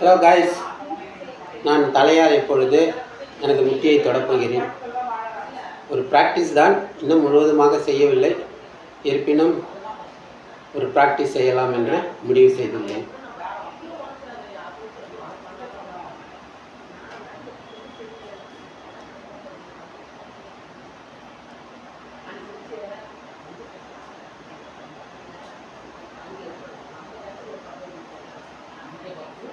Hello guys நான் தலையார் இப்பொழுது எனது முட்டியை தொடப்போகிறேன் ஒரு ப்ராக்டிஸ் தான் இன்னும் முழுவதுமாக செய்யவில்லை. இருப்பினும் ஒரு ப்ராக்டிஸ் செய்யலாம் என்று முடிவு செய்துள்ளேன்.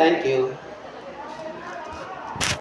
Thank you.